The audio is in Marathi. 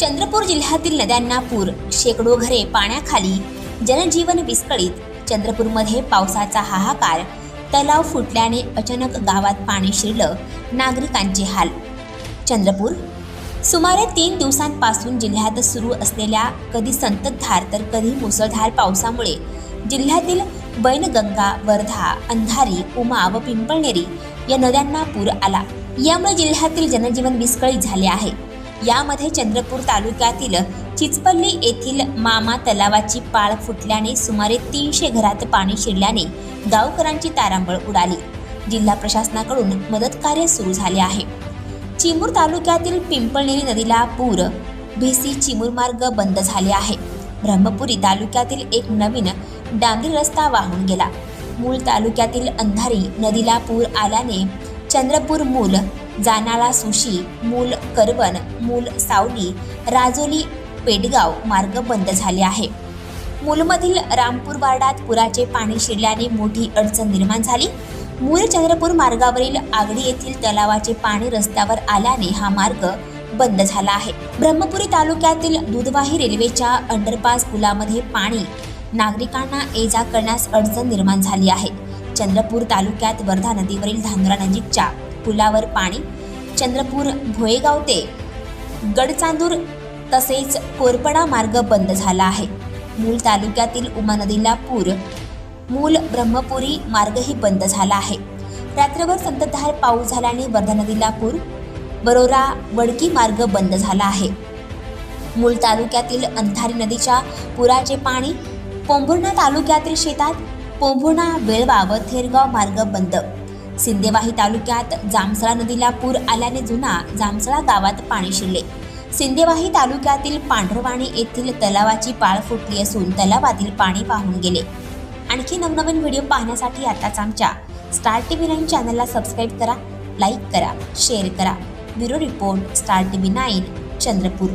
चंद्रपूर जिल्ह्यातील नद्यांना पूर शेकडो घरे पाण्याखाली जनजीवन विस्कळीत. चंद्रपूरमध्ये पावसाचा हाहाकार तलाव फुटल्याने अचानक गावात पाणी शिरलं नागरिकांचे हाल. चंद्रपूर सुमारे तीन दिवसांपासून जिल्ह्यात सुरू असलेल्या कधी संततधार तर कधी मुसळधार पावसामुळे जिल्ह्यातील बैनगंगा वर्धा अंधारी उमा व पिंपळनेरी या नद्यांना पूर आला. यामुळे जिल्ह्यातील जनजीवन विस्कळीत झाले आहे. यामध्ये चंद्रपूर तालुक्यातील चिचपल्ली येथील मामा तलावाची पाळ फुटल्याने सुमारे तीनशे घरात पाणी शिरल्याने गावकऱ्यांची तारांबळ उडाली. जिल्हा प्रशासनाकडून मदत कार्य सुरू झाले आहे. चिमूर तालुक्यातील पिंपळनेरी नदीला पूर भिसी चिमूर मार्ग बंद झाले आहे. ब्रह्मपुरी तालुक्यातील एक नवीन डांबरी रस्ता वाहून गेला. मूळ तालुक्यातील अंधारी नदीला पूर आल्याने चंद्रपूर मूल जानाळा सुशी मूल करवण मूल सावली राजोली पेडगाव मार्ग बंद झाले आहे. मूलमधील रामपूर वार्डात पुराचे पाणी शिरल्याने मोठी अडचण निर्माण झाली. मूळ चंद्रपूर मार्गावरील आगडी येथील तलावाचे पाणी रस्त्यावर आल्याने हा मार्ग बंद झाला आहे. ब्रह्मपुरी तालुक्यातील दुधवाही रेल्वेच्या अंडरपास पुलामध्ये पाणी नागरिकांना ये जा करण्यास अडचण निर्माण झाली आहे. चंद्रपूर तालुक्यात वर्धा नदीवरील धानोरा नजीकच्या पुलावर पाणी. चंद्रपूर भोयेगाव ते गडचांदूर तसेच कोरपडा मार्ग बंद झाला आहे. मूल तालुक्यातील उमा नदीला पूर मूल ब्रह्मपुरी मार्गही बंद झाला आहे. रात्रभर संततधार पाऊस झाल्याने वर्धा नदीला पूर बरोरा वडकी मार्ग बंद झाला आहे. मूल तालुक्यातील अंधारी नदीच्या पुराचे पाणी पोंभुर्णा तालुक्यातील शेतात पोंभुर्णा बेळवा व थेरगाव मार्ग बंद सिंदेवाही तालुक्यात जामसळा नदीला पूर आल्याने जुना जामसळा गावात पाणी शिरले. सिंदेवाही तालुक्यातील पांढरवाणी येथील तलावाची पाळ फुटली असून तलावातील पाणी वाहून गेले. आणखी नवनवीन व्हिडिओ पाहण्यासाठी आताच आमच्या स्टार टी व्ही नाईन चॅनलला सबस्क्राईब करा लाईक करा शेअर करा. Bureau report Star T V nine Chandrapur.